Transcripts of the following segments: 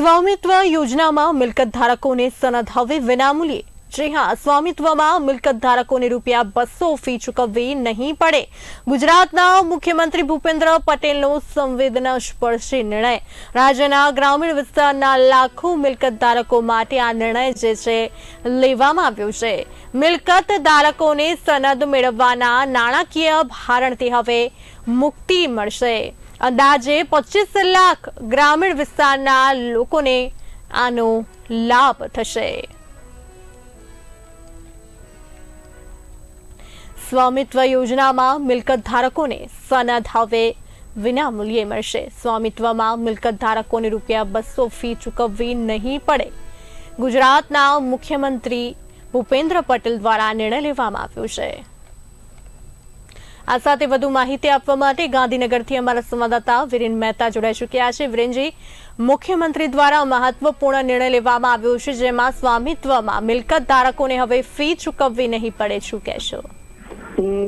સ્વામિત્વ યોજનામાં મિલકત ધારકોને સનદ હવે વિનામૂલ્યે. જી હા, સ્વામિત્વમાં મિલકત ધારકોને રૂપિયા બસો ફી ચૂકવવી નહીં પડે. ગુજરાતના મુખ્યમંત્રી ભૂપેન્દ્ર પટેલનો સંવેદનાસ્પર્શી નિર્ણય. રાજ્યના ગ્રામીણ વિસ્તારના લાખો મિલકત ધારકો માટે આ નિર્ણય જે છે, લેવામાં આવ્યો છે. મિલકત ધારકોને સનદ મેળવવાના નાણાકીય ભારણથી હવે મુક્તિ મળશે. અંદાજે પચીસ લાખ ગ્રામીણ વિસ્તારના લોકોને આનો લાભ થશે. સ્વામિત્વ યોજનામાં મિલકત ધારકોને સનદ હવે વિના મૂલ્યે મળશે. સ્વામિત્વમાં મિલકત ધારકોને રૂપિયા બસો ફી ચૂકવવી નહીં પડે. ગુજરાતના મુખ્યમંત્રી ભૂપેન્દ્ર પટેલ દ્વારા નિર્ણય લેવામાં આવ્યો છે. આ સાથે વધુ માહિતી આપવા માટે ગાંધીનગરથી અમારા સંવાદદાતા વિરેન મહેતા જોડાઈ ચૂક્યા છે. વિરેનજી, મુખ્યમંત્રી દ્વારા મહત્વપૂર્ણ નિર્ણય લેવામાં આવ્યો છે, જેમાં સ્વામિત્વમાં મિલકત ધારકોને હવે ફી ચૂકવવી નહીં પડે શું કહેશો?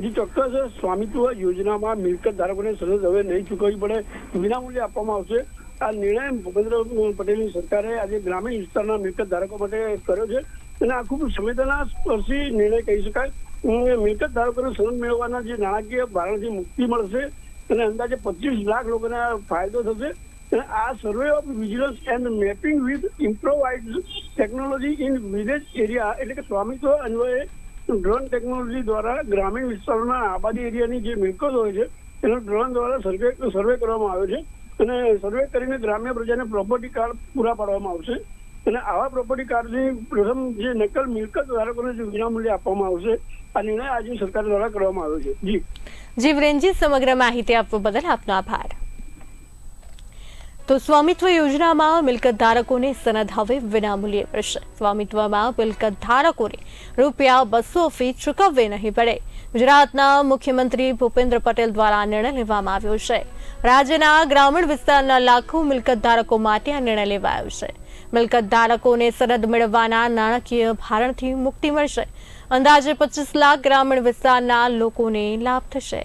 જી ચોક્કસ સ્વામિત્વ યોજનામાં મિલકત ધારકોને સરહદ હવે નહીં ચૂકવવી પડે, વિનામૂલ્યે આપવામાં આવશે. આ નિર્ણય ભૂપેન્દ્ર પટેલની સરકારે આજે ગ્રામીણ વિસ્તારના મિલકત ધારકો માટે કર્યો છે. અને આ ખૂબ સંવેદનાસ્પર્શી નિર્ણય કહી શકાય. મિલકત ધારકોને સનદ મેળવવાના જે નાણાકીય ભારણથી મુક્તિ મળશે અને અંદાજે પચીસ લાખ લોકોને ફાયદો થશે. અને આ survey of vigilance and mapping with improvise technology in village area એટલે કે સ્વામિત્વ અન્વયે ડ્રોન ટેકનોલોજી દ્વારા ગ્રામીણ વિસ્તારોના આબાદી એરિયાની જે મિલકત હોય છે, એનો ડ્રોન દ્વારા સર્વે સર્વે કરવામાં આવે છે. અને સર્વે કરીને ગ્રામ્ય પ્રજાને પ્રોપર્ટી કાર્ડ પૂરા પાડવામાં આવશે. અને આવા પ્રોપર્ટી કાર્ડની પ્રથમ જે નકલ મિલકત ધારકોને વિનામૂલ્યે આપવામાં આવશે, આ નિર્ણય આજે સરકાર દ્વારા કરવામાં આવ્યો છે. જી. જી વિરેનજી સમગ્ર માહિતી આપવા બદલ આપનો આભાર. તો સ્વામિત્વ યોજનામાં મિલકત ધારકોને સનદ હવે વિનામૂલ્યે મળશે સ્વામિત્વમાં મિલકત ધારકોને રૂપિયા બસો ફી ચૂકવવી નહીં પડે. ગુજરાતના મુખ્યમંત્રી ભૂપેન્દ્ર પટેલ દ્વારા નિર્ણય લેવામાં આવ્યો છે. રાજ્યના ગ્રામીણ વિસ્તારના લાખો મિલકત ધારકો માટે આ નિર્ણય લેવાયો છે. મિલકત ધારકોને સરહદ મેળવવાના નાણાકીય ભારણથી મુક્તિ મળશે. અંદાજે પચીસ લાખ ગ્રામીણ વિસ્તારના લોકોને લાભ થશે.